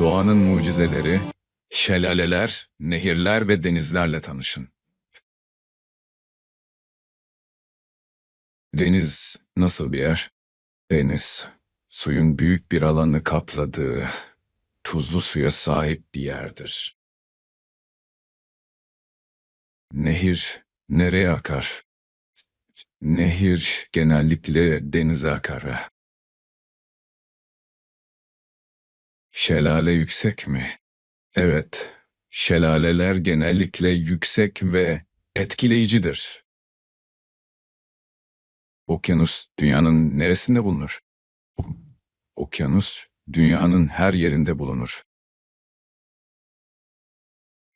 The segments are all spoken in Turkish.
Doğanın mucizeleri, şelaleler, nehirler ve denizlerle tanışın. Deniz nasıl bir yer? Deniz, suyun büyük bir alanı kapladığı, tuzlu suya sahip bir yerdir. Nehir nereye akar? Nehir genellikle denize akar. Şelale yüksek mi? Evet, şelaleler genellikle yüksek ve etkileyicidir. Okyanus dünyanın neresinde bulunur? Okyanus dünyanın her yerinde bulunur.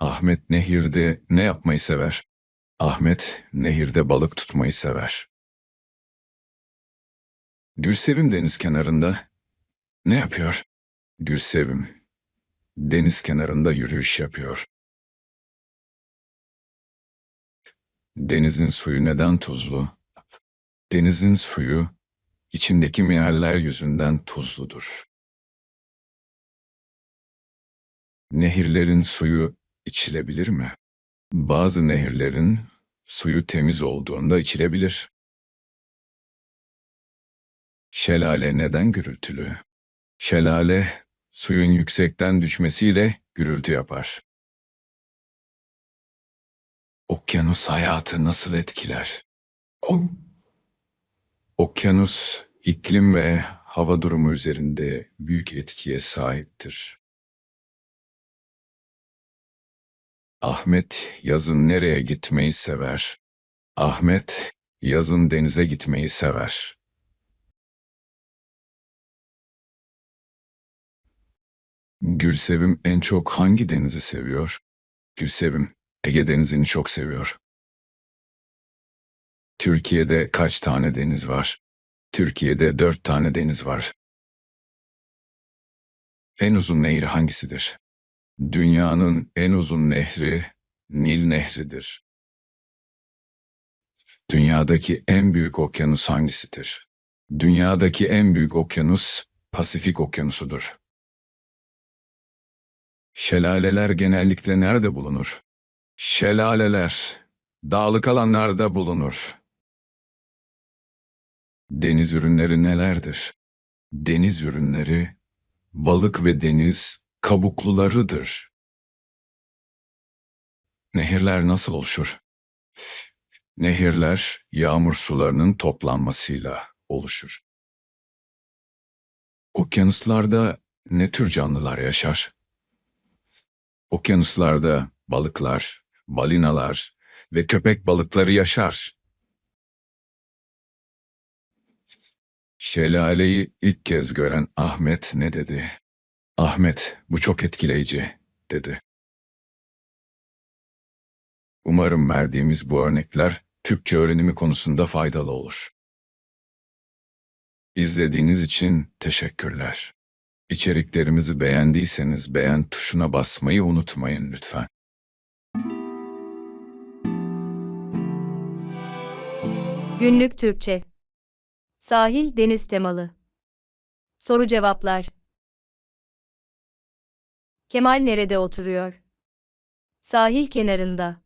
Ahmet nehirde ne yapmayı sever? Ahmet nehirde balık tutmayı sever. Gülsevim deniz kenarında ne yapıyor? Gülsevim deniz kenarında yürüyüş yapıyor. Denizin suyu neden tuzlu? Denizin suyu içindeki mineraller yüzünden tuzludur. Nehirlerin suyu içilebilir mi? Bazı nehirlerin suyu temiz olduğunda içilebilir. Şelale neden gürültülü? Şelale suyun yüksekten düşmesiyle gürültü yapar. Okyanus hayatı nasıl etkiler? O Okyanus iklim ve hava durumu üzerinde büyük etkiye sahiptir. Ahmet yazın nereye gitmeyi sever? Ahmet yazın denize gitmeyi sever. Gülsevim en çok hangi denizi seviyor? Gülsevim Ege Denizi'ni çok seviyor. Türkiye'de kaç tane deniz var? Türkiye'de dört tane deniz var. En uzun nehir hangisidir? Dünyanın en uzun nehri Nil Nehri'dir. Dünyadaki en büyük okyanus hangisidir? Dünyadaki en büyük okyanus Pasifik Okyanusu'dur. Şelaleler genellikle nerede bulunur? Şelaleler dağlık alanlarda bulunur. Deniz ürünleri nelerdir? Deniz ürünleri balık ve deniz kabuklularıdır. Nehirler nasıl oluşur? Nehirler yağmur sularının toplanmasıyla oluşur. Okyanuslarda ne tür canlılar yaşar? Okyanuslarda balıklar, balinalar ve köpek balıkları yaşar. Şelaleyi ilk kez gören Ahmet ne dedi? Ahmet, bu çok etkileyici, dedi. Umarım verdiğimiz bu örnekler Türkçe öğrenimi konusunda faydalı olur. İzlediğiniz için teşekkürler. İçeriklerimizi beğendiyseniz beğen tuşuna basmayı unutmayın lütfen. Günlük Türkçe Sahil deniz temalı Soru cevaplar Kemal nerede oturuyor? Sahil kenarında.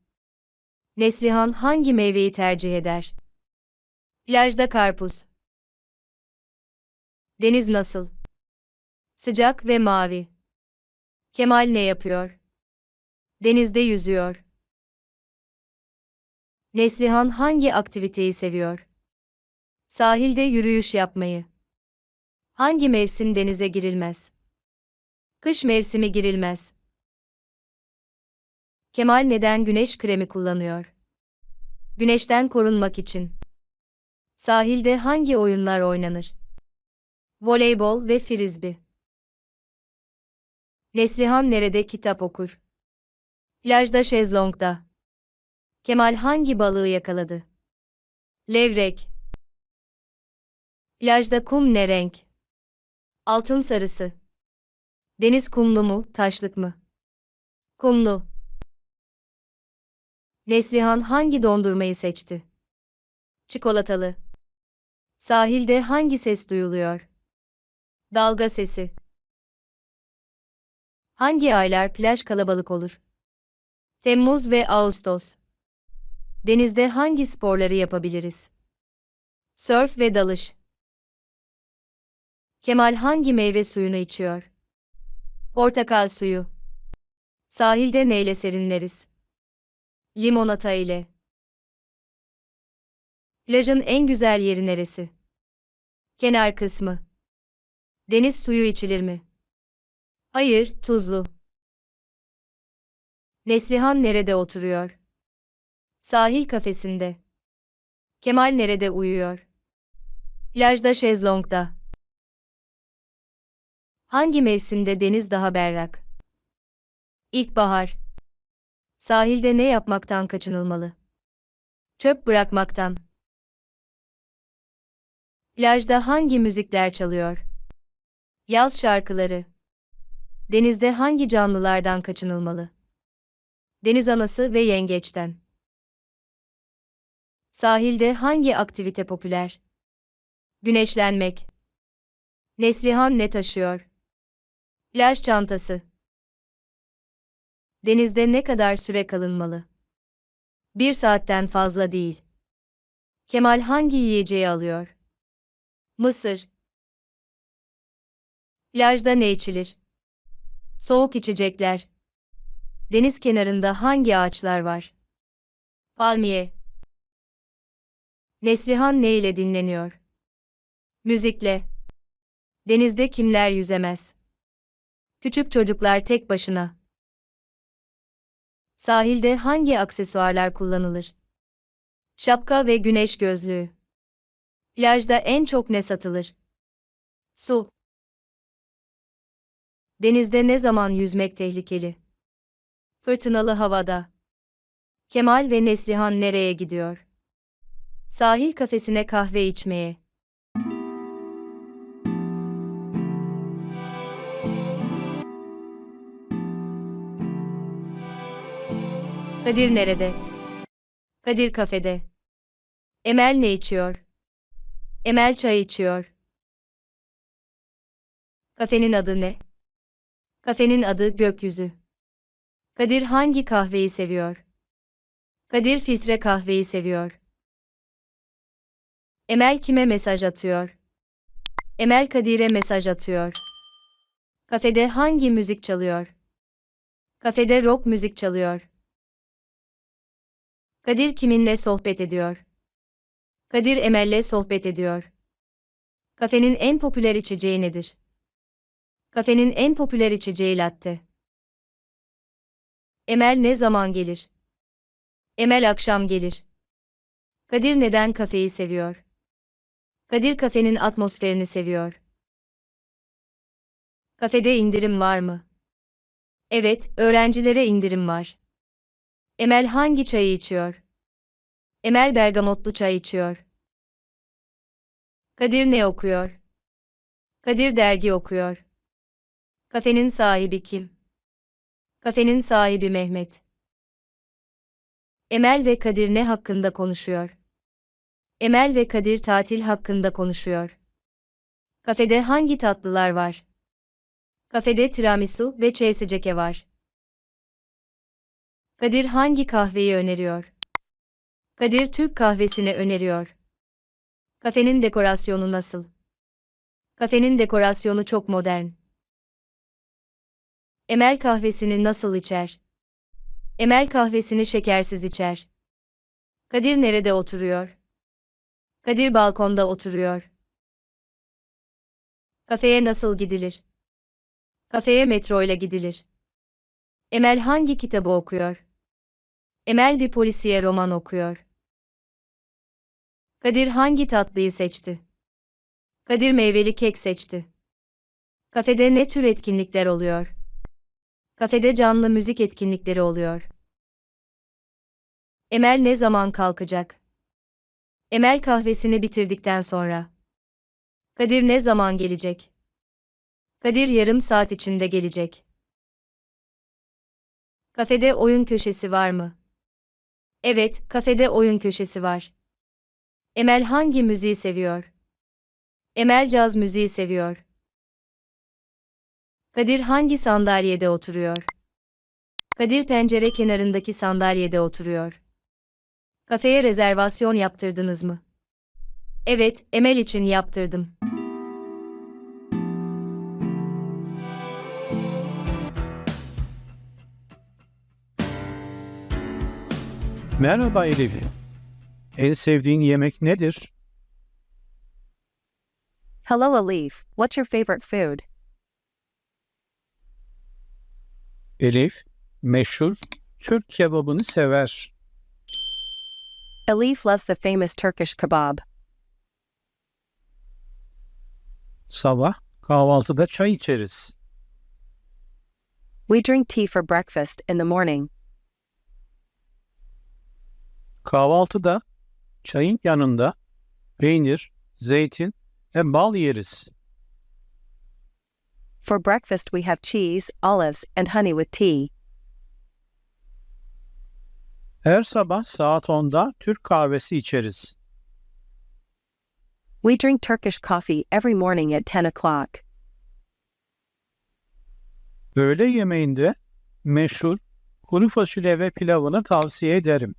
Neslihan hangi meyveyi tercih eder? Plajda karpuz. Deniz nasıl? Sıcak ve mavi. Kemal ne yapıyor? Denizde yüzüyor. Neslihan hangi aktiviteyi seviyor? Sahilde yürüyüş yapmayı. Hangi mevsim denize girilmez? Kış mevsimi girilmez. Kemal neden güneş kremi kullanıyor? Güneşten korunmak için. Sahilde hangi oyunlar oynanır? Voleybol ve frisbee. Neslihan nerede kitap okur? Plajda şezlongda. Kemal hangi balığı yakaladı? Levrek. Plajda kum ne renk? Altın sarısı. Deniz kumlu mu, taşlık mı? Kumlu. Neslihan hangi dondurmayı seçti? Çikolatalı. Sahilde hangi ses duyuluyor? Dalga sesi. Hangi aylar plaj kalabalık olur? Temmuz ve Ağustos. Denizde hangi sporları yapabiliriz? Sörf ve dalış. Kemal hangi meyve suyunu içiyor? Portakal suyu. Sahilde neyle serinleriz? Limonata ile. Plajın en güzel yeri neresi? Kenar kısmı. Deniz suyu içilir mi? Hayır, tuzlu. Neslihan nerede oturuyor? Sahil kafesinde. Kemal nerede uyuyor? Plajda şezlongda. Hangi mevsimde deniz daha berrak? İlkbahar. Sahilde ne yapmaktan kaçınılmalı? Çöp bırakmaktan. Plajda hangi müzikler çalıyor? Yaz şarkıları. Denizde hangi canlılardan kaçınılmalı? Deniz anası ve yengeçten. Sahilde hangi aktivite popüler? Güneşlenmek. Neslihan ne taşıyor? Plaj çantası. Denizde ne kadar süre kalınmalı? Bir saatten fazla değil. Kemal hangi yiyeceği alıyor? Mısır. Plajda ne içilir? Soğuk içecekler. Deniz kenarında hangi ağaçlar var? Palmiye. Neslihan ne ile dinleniyor? Müzikle. Denizde kimler yüzemez? Küçük çocuklar tek başına. Sahilde hangi aksesuarlar kullanılır? Şapka ve güneş gözlüğü. Plajda en çok ne satılır? Su. Denizde ne zaman yüzmek tehlikeli? Fırtınalı havada. Kemal ve Neslihan nereye gidiyor? Sahil kafesine kahve içmeye. Kadir nerede? Kadir kafede. Emel ne içiyor? Emel çay içiyor. Kafenin adı ne? Kafenin adı Gökyüzü. Kadir hangi kahveyi seviyor? Kadir filtre kahveyi seviyor. Emel kime mesaj atıyor? Emel Kadir'e mesaj atıyor. Kafede hangi müzik çalıyor? Kafede rock müzik çalıyor. Kadir kiminle sohbet ediyor? Kadir Emel'le sohbet ediyor. Kafenin en popüler içeceği nedir? Kafenin en popüler içeceği latte. Emel ne zaman gelir? Emel akşam gelir. Kadir neden kafeyi seviyor? Kadir kafenin atmosferini seviyor. Kafede indirim var mı? Evet, öğrencilere indirim var. Emel hangi çayı içiyor? Emel bergamotlu çay içiyor. Kadir ne okuyor? Kadir dergi okuyor. Kafenin sahibi kim? Kafenin sahibi Mehmet. Emel ve Kadir ne hakkında konuşuyor? Emel ve Kadir tatil hakkında konuşuyor. Kafede hangi tatlılar var? Kafede tiramisu ve çeyseceke var. Kadir hangi kahveyi öneriyor? Kadir Türk kahvesini öneriyor. Kafenin dekorasyonu nasıl? Kafenin dekorasyonu çok modern. Emel kahvesini nasıl içer? Emel kahvesini şekersiz içer. Kadir nerede oturuyor? Kadir balkonda oturuyor. Kafeye nasıl gidilir? Kafeye metro ile gidilir. Emel hangi kitabı okuyor? Emel bir polisiye roman okuyor. Kadir hangi tatlıyı seçti? Kadir meyveli kek seçti. Kafede ne tür etkinlikler oluyor? Kafede canlı müzik etkinlikleri oluyor. Emel ne zaman kalkacak? Emel kahvesini bitirdikten sonra. Kadir ne zaman gelecek? Kadir yarım saat içinde gelecek. Kafede oyun köşesi var mı? Evet, kafede oyun köşesi var. Emel hangi müziği seviyor? Emel caz müziği seviyor. Kadir hangi sandalyede oturuyor? Kadir pencere kenarındaki sandalyede oturuyor. Kafeye rezervasyon yaptırdınız mı? Evet, Emel için yaptırdım. Merhaba Elif. En sevdiğin yemek nedir? Hello, Elif. What's your favorite food? Elif, meşhur Türk kebabını sever. Elif loves the famous Turkish kebab. Sabah kahvaltıda çay içeriz. We drink tea for breakfast in the morning. Kahvaltıda çayın yanında peynir, zeytin ve bal yeriz. For breakfast, we have cheese, olives, and honey with tea. Her sabah saat 10'da Türk kahvesi içeriz. We drink Turkish coffee every morning at 10 o'clock. Öğle yemeğinde meşhur kuru fasulye ve pilavını tavsiye ederim.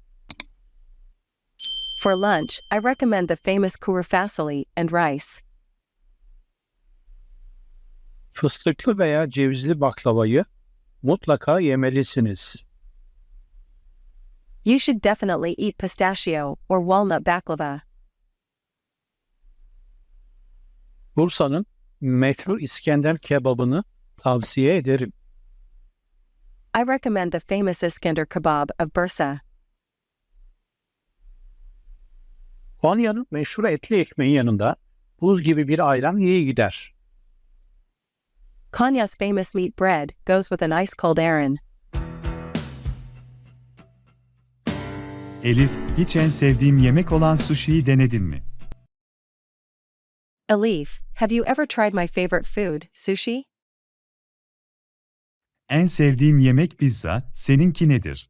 For lunch, I recommend the famous kuru fasoli and rice. Fıstıklı veya cevizli baklavayı mutlaka yemelisiniz. You should definitely eat pistachio or walnut baklava. Bursa'nın meşhur İskender kebabını tavsiye ederim. I recommend the famous Iskender kebab of Bursa. Konya'nın meşhur etli ekmeği yanında buz gibi bir ayran iyi gider. Konya's famous meat bread goes with an ice cold ayran. Elif, hiç en sevdiğim yemek olan sushi'yi denedin mi? Elif, have you ever tried my favorite food, sushi? En sevdiğim yemek pizza, seninki nedir?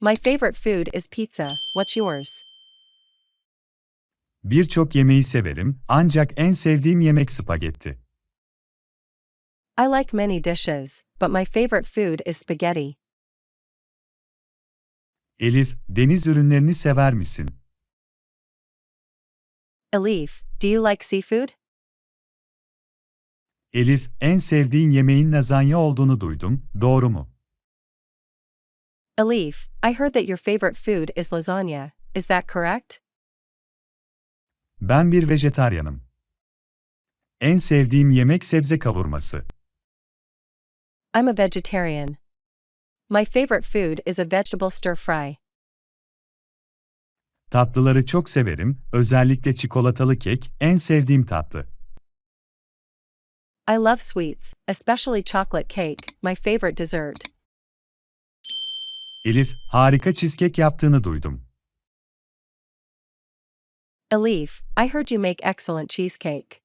My favorite food is pizza. What's yours? Birçok yemeği severim, ancak en sevdiğim yemek spagetti. I like many dishes, but my favorite food is spaghetti. Elif, deniz ürünlerini sever misin? Elif, do you like seafood? Elif, en sevdiğin yemeğin lazanya olduğunu duydum, doğru mu? Elif, I heard that your favorite food is lasagna. Is that correct? Ben bir vejetaryanım. En sevdiğim yemek sebze kavurması. I'm a vegetarian. My favorite food is a vegetable stir fry. Tatlıları çok severim, özellikle çikolatalı kek, en sevdiğim tatlı. I love sweets, especially chocolate cake, my favorite dessert. Elif, harika cheesecake yaptığını duydum. Elif, I heard you make excellent cheesecake.